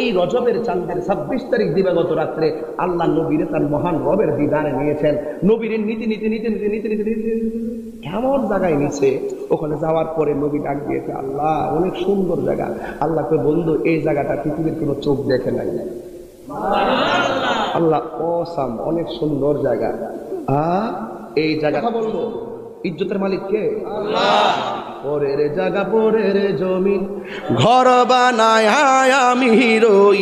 এই রজবের চাঁদের ছাব্বিশ তারিখ দিবাগত রাত্রে আল্লাহ নবীরে তার মহান রবের দিদানে নিয়েছেন। নবীরের নীতি নীতি নীতি নীতি নীতি নীতি নীতি এমন জায়গায় নিছে ওখানে যাওয়ার পরে নবী ডাক দিয়েছে আল্লাহ অনেক সুন্দর জায়গা। আল্লাহ কই বন্ধু এই জায়গাটা পৃথিবীর কোনো চোখ দেখে নাই। আল্লাহ অসাম অনেক সুন্দর জায়গা। আ এই জায়গা বলব? ইজ্জতের মালিক কে? পরের জায়গা পরের জমিন। ঘর বানায় আমি রই।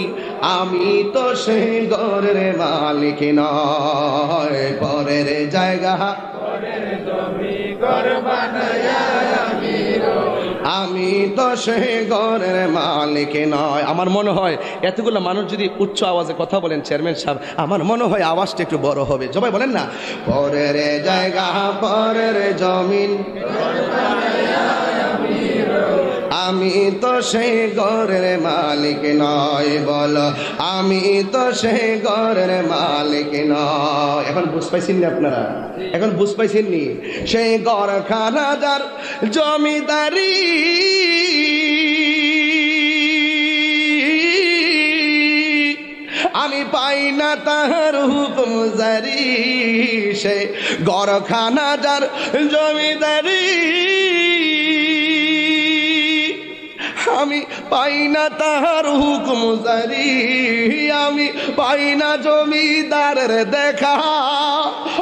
আমি তো সে ঘরের মালিক নয় পরের জায়গা। আমি তো সে ঘরের মালিক নয় আমার মনে হয় এতগুলো মানুষ যদি উচ্চ আওয়াজে কথা বলেন চেয়ারম্যান সাহেব আমার মনে হয় আওয়াজটা একটু বড় হবে। সবাই বলেন না? পরের জায়গা পরের জমিন। আমি তো সেই ঘরের মালিক নয় বল। আমি তো সেই ঘরের মালিক নয় এখন বুঝ পাইছেন নি আপনারা? এখন বুঝ পাইছেন নি? সেই ঘর খানাদার জমিদারি। আমি পাই না তাহার হুকুম জারি। সে গড়খানা যার জমিদারি। আমি পাই না তাহার হুকুম জারি। আমি পাই না জমিদারের দেখা।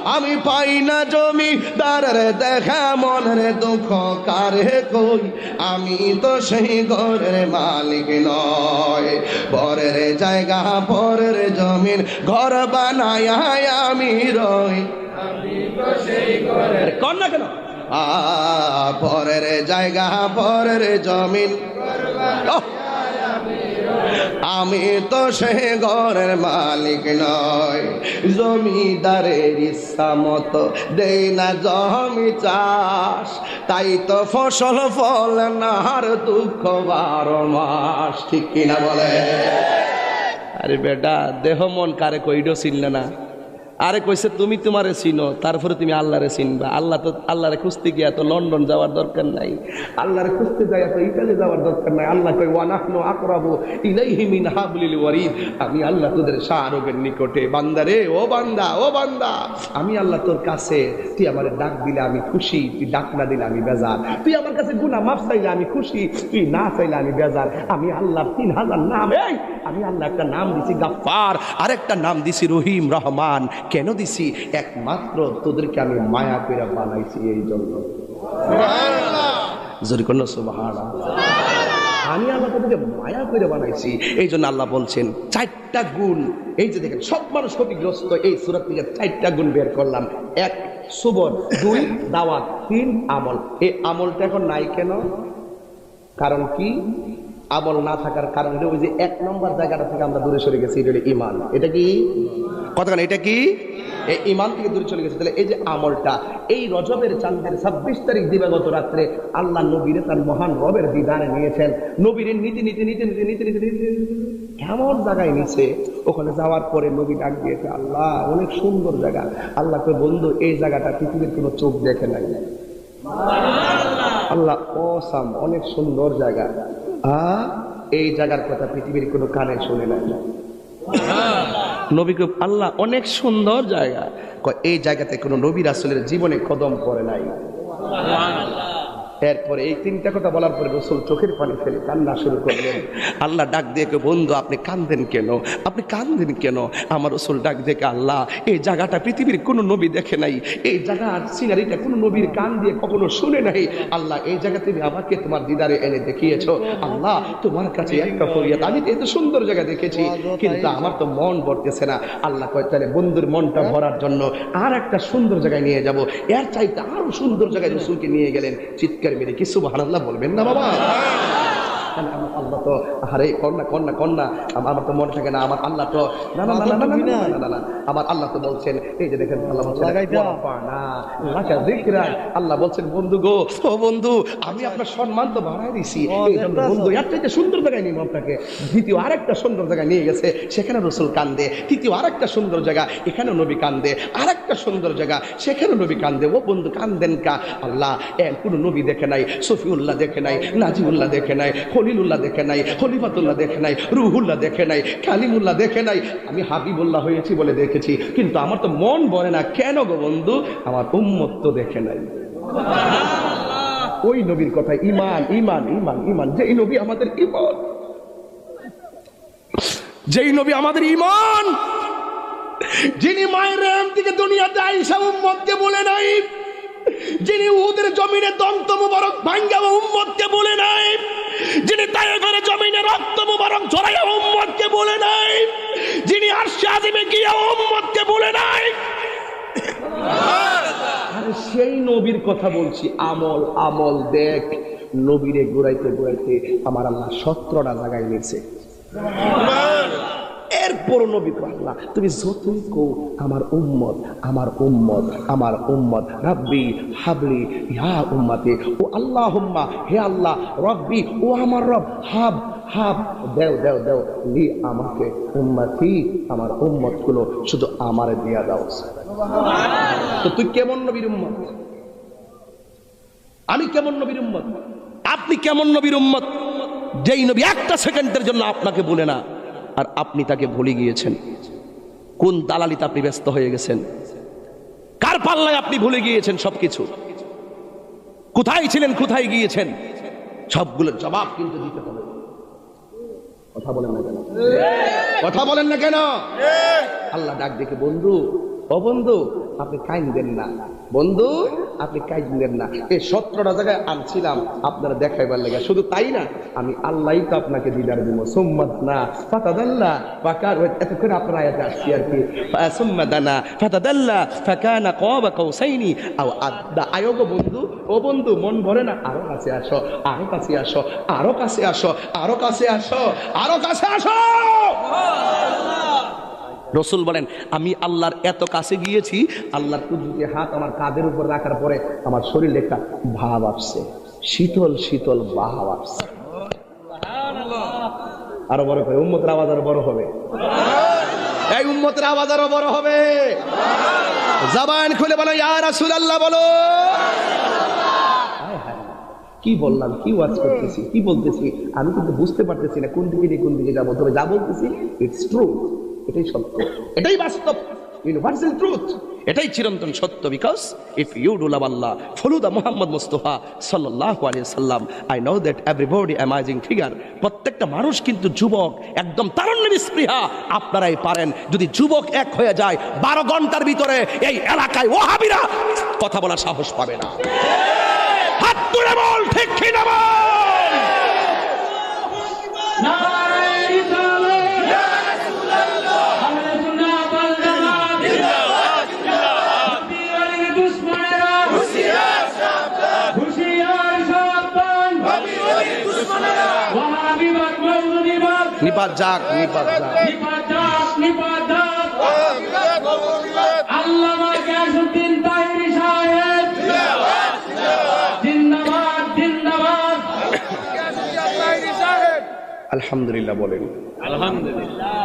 আমি পাই না জমিদারের দেখা। মনের দুঃখ কারে কই? আমি তো সেই ঘরের মালিক নয়। পরের জায়গা পরের জমিন ঘর বানায় আমি রই। কর না কেন? আ পরের জায়গা পরের জমিন! আমি তো সে ঘরের মালিক নয় জমিদারের ইচ্ছা মতো দেই না জমি চাষ। তাই তো ফসল ফল নাহার দুঃখ বারো মাস, ঠিক কিনা বলে? আরে বেটা, দেহ মন কারে কইডো চিনলে না? আরে কইছে, তুমি তোমারে চিনো, তারপরে তুমি আল্লাহরে চিনবা। আল্লাহ তো, আল্লাহরে খুঁজতে গিয়া তো লন্ডন যাওয়ার দরকার নাই। আল্লাহরে খুঁজতে যাই তো ইতালি যাওয়ার দরকার নাই। আল্লাহ কই ওয়ানাহনু আকরাবু ইলাইহি মিন হাবলিল ওয়ারিদ। আমি আল্লাহ তোদের শাহরোগের নিকটে। বান্দারে ও বান্দা ও বান্দা। আমি আল্লাহ তোর কাছে, তুই আমার ডাক দিলে আমি খুশি, তুই ডাক না দিলে আমি বেজার। তুই আমার কাছে গুনাহ মাফ চাইলে আমি খুশি, তুই না চাইলে আমি বেজার। আমি আল্লাহ তিন হাজার নাম, এই! আমি আল্লাহ একটা নাম দিছি গাফফার, আরেকটা নাম দিছি রহিম রহমান। কেন দিছি? একমাত্র তোদেরকে আমি মায়া করে বানাইছি এই জন্য। জোরে করল সুবহানাল্লাহ। আমি আল্লাহ তোদেরকে মায়া করে বানাইছি এই জন্য আল্লাহ বলছেন চারটা গুণ এই যে দেখেন সব মানুষ ক্ষতিগ্রস্ত এই সুরাত থেকে চারটা গুণ বের করলাম। এক সুবর। দুই দাওয়াত। তিন আমল। এই আমলটা এখন নাই কেন? কারণ কি? আমল না থাকার কারণে ওই যে এক নম্বর জায়গাটা থেকে আমরা দূরে সরে গেছি এটা হলো ইমান এটা কি? কতক্ষণ এটা কি? এই ইমান থেকে দূরে চলে গেছে। তাহলে এই যে আমলটা এই রজবের চাঁদের ছাব্বিশ তারিখ দিবাগত রাত্রে আল্লাহ নবীরে তার মহান রবের দিদানে নিয়েছেন। নবীরের নীতি নীতি নীতি নীতি নীতি নীতি নীতি এমন জায়গায় নিছে ওখানে যাওয়ার পরে নবী ডাক দিয়েছে আল্লাহ অনেক সুন্দর জায়গা। আল্লাহ কই বন্ধু এই জায়গাটা পৃথিবীর কোনো চোখ দেখে নাই। আল্লাহ অসাম অনেক সুন্দর জায়গা। এই জায়গার কথা পৃথিবীর কোনো কানে শুনে না নবীকে আল্লাহ অনেক সুন্দর জায়গা। কয় এই জায়গাতে কোনো নবীর আসলের জীবনে কদম পড়ে নাই। এরপরে এই তিনটা কথা বলার পরে রসুল চোখের পানি ফেলে কান্না শুরু করলেন। আল্লাহ ডাক দিয়ে বন্ধু, আপনি কান্দেন কেন? আপনি কান্দেন কেন? আমার রসুল ডাক দেখে আল্লাহ, এই জায়গাটা পৃথিবীর কোনো নবী দেখে নাই। এই জায়গার সিনারিটা কোনো নবীর কান দিয়ে কখনো শুনে নাই। আল্লাহ, এই জায়গা তুমি আমাকে তোমার দিদারে এনে দেখিয়েছো। আল্লাহ, তোমার কাছে একটা ফরিয়াদ আমি এত সুন্দর জায়গা দেখেছি, কিন্তু আমার তো মন ভরতেছে না। আল্লাহ কয়, তাহলে বন্ধুর মনটা ভরার জন্য আর একটা সুন্দর জায়গায় নিয়ে যাব। এর চাইতে আরও সুন্দর জায়গায় রসুলকে নিয়ে গেলেন। চিৎকার মেরে কি সুবাহ বলবেন না বাবা। আমার আল্লাহ তো আরে কন্যা কন্যা কন্যা আমার আমার তো মনে থাকে না আমার আল্লাহ তো না না না না না, আমার আল্লাহ তো বলছেন এই যে দেখেন আল্লাহ বলছেন। আল্লাহ বলছেন বন্ধু গো ও বন্ধু আমি আপনার সম্মান তো বাড়াই দিছি বন্ধু এর সুন্দর জায়গায় নিব আপনাকে দ্বিতীয় আরেকটা সুন্দর জায়গায় নিয়ে গেছে সেখানে রসুল কান্দে তৃতীয় আরেকটা সুন্দর জায়গা এখানেও নবী কান্দে আরেকটা সুন্দর জায়গা সেখানেও নবী কান্দে ও বন্ধু কান্দেন কা আল্লাহ কোনো নবী দেখে নাই সফিউল্লাহ দেখে নাই নাজিউল্লাহ দেখে নাই খলিলুল্লাহ দেখে দেখে নাই হলিফাতুল্লাহ দেখে নাই, রুহুল্লাহ দেখে নাই, কালিমুল্লাহ দেখে নাই। আমি হাবিবুল্লাহ হয়েছি বলে দেখেছি, কিন্তু আমার তো মন বলে না। কেন গো বন্ধু? আমার উম্মত তো দেখে নাই। ওই নবীর কথা ইমান ইমান ইমান ইমান যেই নবী আমাদের ইমান যেই নবী আমাদের ইমান যিনি মায়ের রেম থেকে দুনিয়াতে আইসা উম্মতকে বলে নাই। যিনি উহুদের জমিনে দন্ত মুবারক ভাঙ্গা উম্মতকে বলে নাই। যিনি তাই করে জমিনে রক্ত মুবারক ঝরাইয়া উম্মতকে বলে নাই, যিনি আরশে আজিমে গিয়া উম্মতকে বলে নাই। আরে সেই নবীর কথা বলছি, আমল আমল দেখ, নবীরে গোড়াইতে গোড়াইতে আমার আল্লাহ সত্রটা জায়গায় নিয়েছে এরপর নবী কো তুমি যতই কো আমার উম্মত আমার উম্মত আমার উম্মত, রাব্বি হাবলি ইয়া উম্মতে, ও আল্লাহ হুম্মা হে আল্লাহ, রব্বি, ও আমার রব, হাব হাব, দেও দেও দেও, লি আমাকে উম্মতি, আমার উম্মতগুলো শুধু আমারে দিয়া দাও তো তুই কেমন নবীর উম্মত? আমি কেমন নবীর উম্মত? আপনি কেমন নবীর উম্মত? যেই নবী একটা সেকেন্ডের জন্য আপনাকে বলে না আর আপনি তাকে ভুলে গিয়েছেন। কোন দালালিতে আপনি ব্যস্ত হয়ে গেছেন? কার পাল্লায় আপনি ভুলে গিয়েছেন সবকিছু? কোথায় ছিলেন, কোথায় গিয়েছেন? সবগুলোর জবাব কিন্তু দিতে হবে। কথা বলেন না কেন? কথা বলেন না কেন? আল্লাহ ডাক দেখে, বন্ধু, ও বন্ধু, আপনি কাইন্দেন না। বন্ধু, আপনি কাইন্দেন না। এই সত্রটা জায়গায় আনছিলাম, আপনারা দেখাইবার লেগে। শুধু তাই না, আমি আল্লাহই তো আপনাকে দিদার দিব। সুম্মাদ না ফাতাদাল্লা ফাকার এতক্ষণ আপনার আয়াতে আসছি আর কি। সুম্মাদানা, ফাতাদাল্লা, ফাকানা কাবা কাউসাইনি আও আদা আয়োগ বন্ধু, ও বন্ধু, মন ভরে না। আরও কাছে আসো, আরও কাছে আসো, আরও কাছে আসো, আরও কাছে আসো, আরও কাছে আসো! রসুল বলেন আমি আল্লাহর এত কাছে গিয়েছি আল্লাহর কুদরতি হাত আমার কাঁধের উপর রাখার পরে আমার শরীরে একটা ভাব আসছে। শীতল শীতল ভাব আসছে। আরও বড় করে উম্মতের আওয়াজ আরও বড় হবে। এই উম্মতের আওয়াজ আরও বড় হবে। জাবান খুলে বলো ইয়া রাসূলুল্লাহ বলো। কি বললাম কি ওয়াজ করতেছি কি বলতেছি? আমি কিন্তু বুঝতে পারতেছি না কোন দিকে দিয়ে কোন দিকে যাব। তবে যা বলতেছি ইটস ট্রু এটাই সত্য। এটাই বাস্তব। ইউনিভার্সাল ট্রুথ এটাই চিরন্তন সত্য because if you do love Allah follow the Mohammad Mustafa সাল্লাহ আলিয়া সাল্লাম I know that everybody amazing figure প্রত্যেকটা মানুষ কিন্তু যুবক, একদম তারণ্যের স্পৃহা আপনারাই পারেন, যদি যুবক এক হয়ে যায়, বারো ঘণ্টার ভিতরে এই এলাকায় ওহাবিরা কথা বলার সাহস পাবে না। হাত তুলে বল, ঠিক কিনা নিপাত যাক নিপাত যাক। আল্লামা গিয়াসউদ্দিন তাহিরি সাহেব। জিন্দাবাদ জিন্দাবাদ। আলহামদুলিল্লাহ বলেন। আলহামদুলিল্লাহ।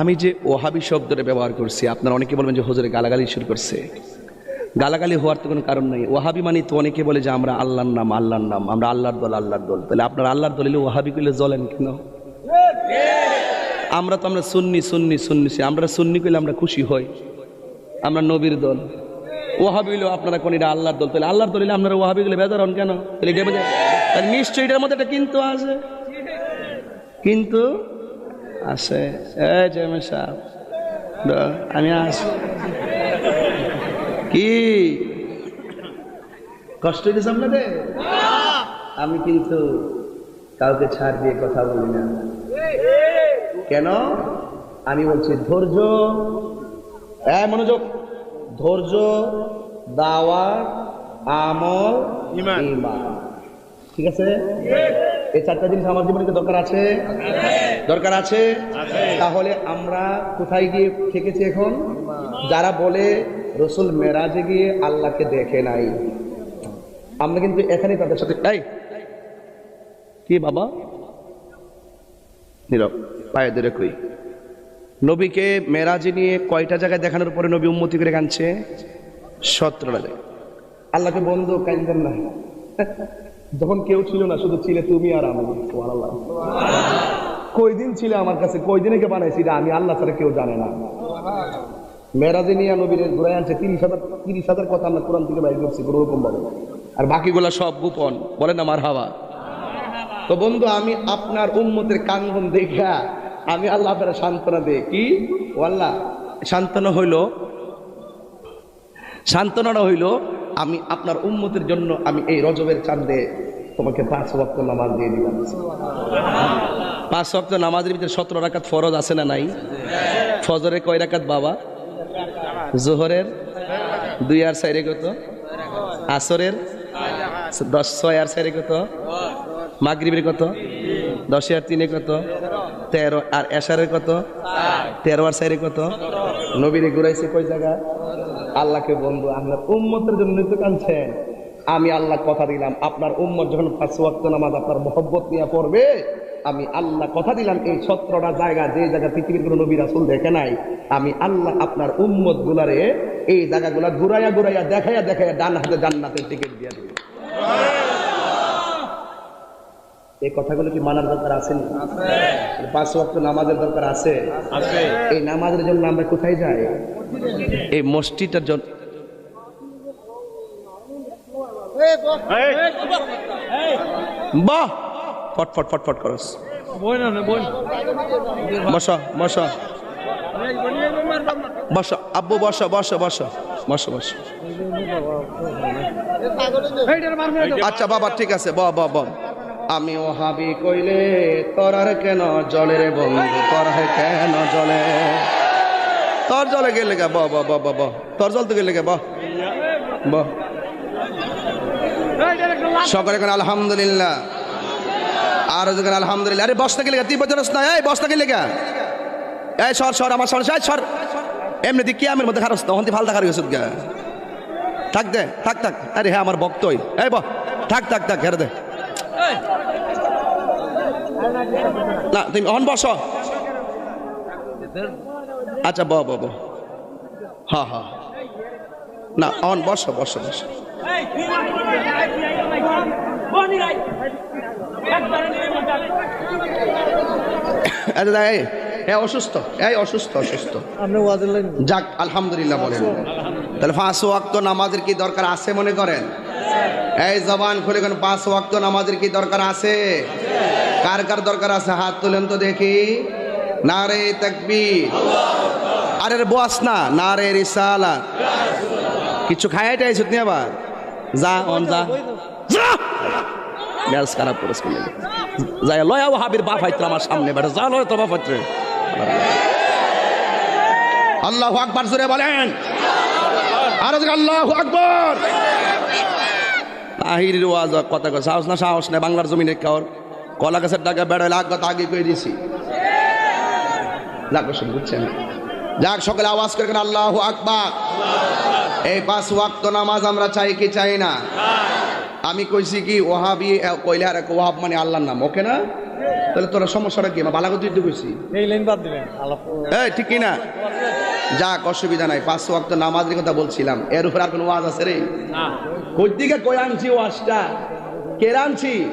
আমি যে ওহাবি শব্দটা ব্যবহার করছি আপনারা অনেকে বলবেন যে হুজুরে গালাগালি শুরু করছে। গালাগালি হওয়ার তো কোনো কারণ নেই। ওহাবি মানে তো অনেকে বলে যে আমরা আল্লাহর নাম আল্লাহর নাম আমরা আল্লাহর দল আল্লাহর দল। তাহলে আপনার আল্লাহর দল এলে ওহাবি করলে জ্বলেন কেন? আমরা তো আমরা সুন্নি সুন্নি সুন্নি আমরা সুন্নি করলে আমরা খুশি হই। আমরা নবীর দল। ওহাবি হইলেও আপনারা কোন এটা আল্লাহর দল। তাহলে আল্লাহর দল আপনারা ওহাবি গুলো বেজার হন কেন? তাহলে এটা তাহলে নিশ্চয়ই এটার মধ্যে একটা কিন্তু আছে। কিন্তু আছে। আমি আছি। কি? কষ্ট হয়েছে আপনাদের? আমি কিন্তু কাউকে ছাড় দিয়ে কথা বলি না। কেন? আমি বলছি ধৈর্য হ্যাঁ মনোযোগ। ধৈর্য দাওয়া আমল ইমান। ঠিক আছে? এই চারটা জিনিস আমার জীবনে দরকার আছে? দরকার আছে? তাহলে আমরা কোথায় গিয়ে থেকেছি এখন? যারা বলে রসুল মেরাজে গিয়ে আল্লাহকে দেখে নাই। আমরা কিন্তু এখানে তাদের সাথে এই কি বাবা? নীরব পায়ে ধরে কই। নবীকে মেরাজে নিয়ে কয়টা জায়গায় দেখানোর পরে নবী উন্মতি করে কানছে সতেরোটা জায়গায়। আল্লাহকে বন্ধু কাইন্দেন না যখন কেউ ছিল না শুধু ছিলে তুমি আর আমি। সুবহানাল্লাহ। কই দিন ছিল আমার কাছে? কই দিনে কে বানাইছি আমি আল্লাহ ছাড়া কেউ জানে না। মেরাজে নিয়ে নবীর ঘুরে আনছে তিরিশ হাজার তিরিশ হাজার কথা আমরা কোরআন থেকে বাইর করছি কোনো রকম ভাবে আর বাকিগুলা সব গোপন। বলেন আমার হাওয়া তো বন্ধু, আমি আপনার উম্মতের কাঙ্গন দেখা আমি আল্লাহ আপনারা সান্ত্বনা দেই। কি? আল্লাহ সান্ত্বনা হইল, সান্ত্বনাটা হইল, আমি আপনার উম্মতের জন্য আমি এই রজবের চাঁদে তোমাকে পাঁচ ওয়াক্ত নামাজ দিয়ে দিলাম। পাঁচ ওয়াক্ত নামাজের ভিতরে সতেরো রাকাত ফরজ আছে না নাই? ফজরে কয় রাকাত বাবা? জোহরের? দুই আর সাইরে কত? আসরের? দশ, ছয় আর সাইরে কত? মাগরিবের কত? দশ আর তিনে কত? তেরো। আর এশারের কত? তেরো আর সাইরে কত? নবীরে ঘুরাইছে কই জায়গা? আল্লাহকে বন্ধু আপনার উম্মতের জন্য তো কানছেন আমি আল্লাহ কথা দিলাম, আপনার উম্মত যখন পাঁচ ওয়াক্ত নামাজ আপনার মহব্বত নিয়ে পড়বে, আমি আল্লাহ কথা দিলাম, এই সতেরোটা জায়গা, যে জায়গা পৃথিবীর কোনো নবী রাসুল দেখে নাই, আমি আল্লাহ আপনার উম্মত গুলারে এই জায়গাগুলা ঘুরাইয়া ঘুরাইয়া দেখাইয়া দেখাইয়া ডান হাতে জান্নাতের টিকিট দিয়ে দিবে। এই কথাগুলো কি মানার দরকার আছে না পাঁচ ওয়াক্ত নামাজের দরকার আছে? এই নামাজের জন্য আমরা কোথায় যাই? এই মসজিদটার জন্য বাহ। ফট ফট ফট ফট করস। বসো বসো। বসো আব্বু বসো বসো বসো। বসো বসো। আচ্ছা বাবা ঠিক আছে। ব ব ব। আমি ও হাবি কইলে, তোরার কেন জলে রে বন্ধু? তোর কেন জলে? তোর জলে গেলে গা ব ব ব ব তোর জল তো গেলে গা ব। ব। সকলে কেন আলহামদুলিল্লাহ। আর যখন আলহামদুলিল্লাহ। আরে, বসতে গেলে তুই বছর না, এই বসতে গেলে গা এই সর সর, আমার সর সর। এমনি দি কি আমের মধ্যে খারস, তখন তুই ফালতা খার গেছত গা। থাক দে, থাক থাক। আরে হ্যাঁ আমার ভক্তই। এই ব, থাক থাক থাক, হেরে দে। না তুমি অন বস। আচ্ছা ব ব হ্যাঁ হ্যাঁ না অন বস বস বস। আচ্ছা এই অসুস্থ এই অসুস্থ অসুস্থ। যাক আলহামদুলিল্লাহ বলেন। তাহলে পাঁচ ওয়াক্ত নামাজের কি দরকার আছে মনে করেন? এই জবান খুলে কোন? পাঁচ ওয়াক্ত নামাজের কি দরকার আছে? কার কার দরকার আছে? হাত তুলেন তো দেখি। না রে তাকবি আরে বস না না রে রিসালা কিছু খাইয়ে টাইছত নি আবার। যা, অন যা। মেজাজ খারাপ করেছ যাই, লয় আও হাবির বাপ হাইত্র আমার সামনে, বেটা, যা লয় তো বাপ হাইত্রে আল্লাহ আকবার জুড়ে বলেন। আর আল্লাহ আকবর। আহির ওয়াজ কথা সাহস না সাহস না বাংলার জমিনে কাওর। কলা গাছের টাকা বেড়াইলে আগ কথা আগে কয়ে দিছি। বুঝছেন? যাক সকালে আওয়াজ করে আল্লাহ আকবার। এই পাঁচ ওয়াক্ত নামাজ আমরা চাই কি চাই না? আমি কইছি কি ওহাবি কইলে আর ওহাব মানে আল্লাহর নাম ওকে না? তাহলে তোর সমস্যাটা কি? আমার বালাগত কইছি। এই লাইন বাদ দিবেন আলাপ এই ঠিক কি না যাক অসুবিধা নাই পাঁচ ওয়াক্ত নামাজের কথা বলছিলাম। এর উপর আর কোনো ওয়াজ আছে রে? কই কই আনছি ওয়াজটা? কে আনছি?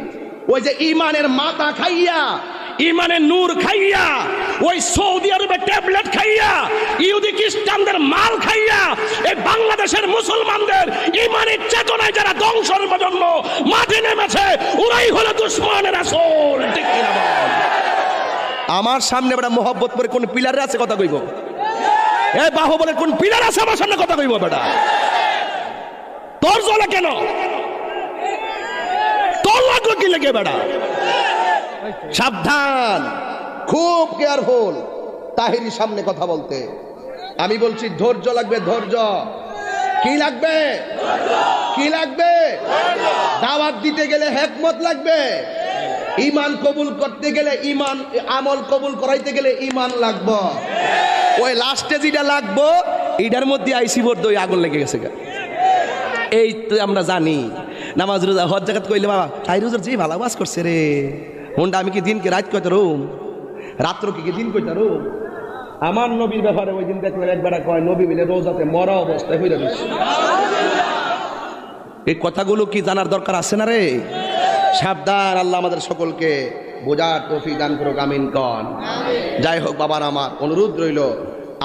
ওই যে ইমানের মাথা খাইয়া ইমানের নূর খাইয়া ওই সৌদি আরবের ট্যাবলেট খাইয়া ইহুদি খ্রিস্টানদের মাল খাইয়া এই বাংলাদেশের মুসলমানদের ইমানের চেতনায় যারা ধ্বংসের জন্য মাঠে নেমেছে ওরাই হলো দুশ্মনের আসল ঠিক কিনা বল? আমার সামনে বেটা মোহব্বত করে কোন পিলারে আছে কথা কইব? এ বাহুবলের কোন পিলার আছে আমার সামনে কথা কইব বেটা? তোর জলে কেন? তোর লাগল কি লেগে বেটা? সাবধান। খুব কেয়ারফুল। তাহিরি সামনে কথা বলতে। আমি বলছি ধৈর্য লাগবে ধৈর্য। কি লাগবে? কি লাগবে? দাওয়াত দিতে গেলে হেকমত লাগবে। ইমান কবুল করতে গেলে ইমান আমল কবুল করাইতে গেলে ইমান লাগবে। ওই লাস্টে যেটা লাগবো, এটার মধ্যে আইসি ভোট দই আগুন লেগে গেছে। এই তো আমরা জানি, নামাজ রোজা, হজ জাগাত কইলে বাবা তাই রোজার যে ভালো করছে রে। হোন্ডা আমি কি দিনকে রাত কইতে রুম? রাত্র কি দিন কইতে রুম? আমার নবীর ব্যাপারে ওই দিন দেখলাম একবার কয়, নবী মিলে রোজাতে মরা অবস্থায় হইলে দিচ্ছে এই কথাগুলো কি জানার দরকার আছে না রে? সাবধান আল্লাহ আমাদের সকলকে বোঝার তৌফিক দান করুক আমিন কন। যাই হোক বাবার আমার অনুরোধ রইল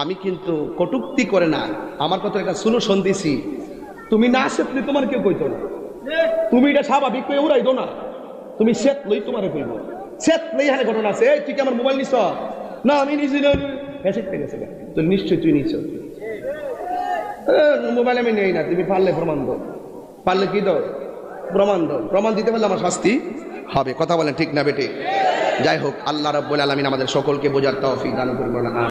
আমি কিন্তু কটুক্তি করে না। আমার কথা একটা সলিউশন দিছি তুমি না সেতলে তোমার কেউ কইতো না। তুমি এটা স্বাভাবিক কই উড়াই দো না। তুমি সেত লই তোমার কইব। সেত লই হারে ঘটনা আছে। এই তুই কি আমার মোবাইল নিছ? না আমি নিছি না মেসেজ পেয়ে গেছে তো নিশ্চয়ই তুই নিছ। মোবাইল আমি নেই না তুমি পারলে প্রমাণ দাও। পারলে কি দাও? প্রমাণ দাও। প্রমাণ দিতে পারলে আমার শাস্তি হবে। কথা বলেন ঠিক না বেটে যাই হোক, আল্লাহ রব্বুল আলমিন আমাদের সকলকে বোঝার তৌফিক দান করবেন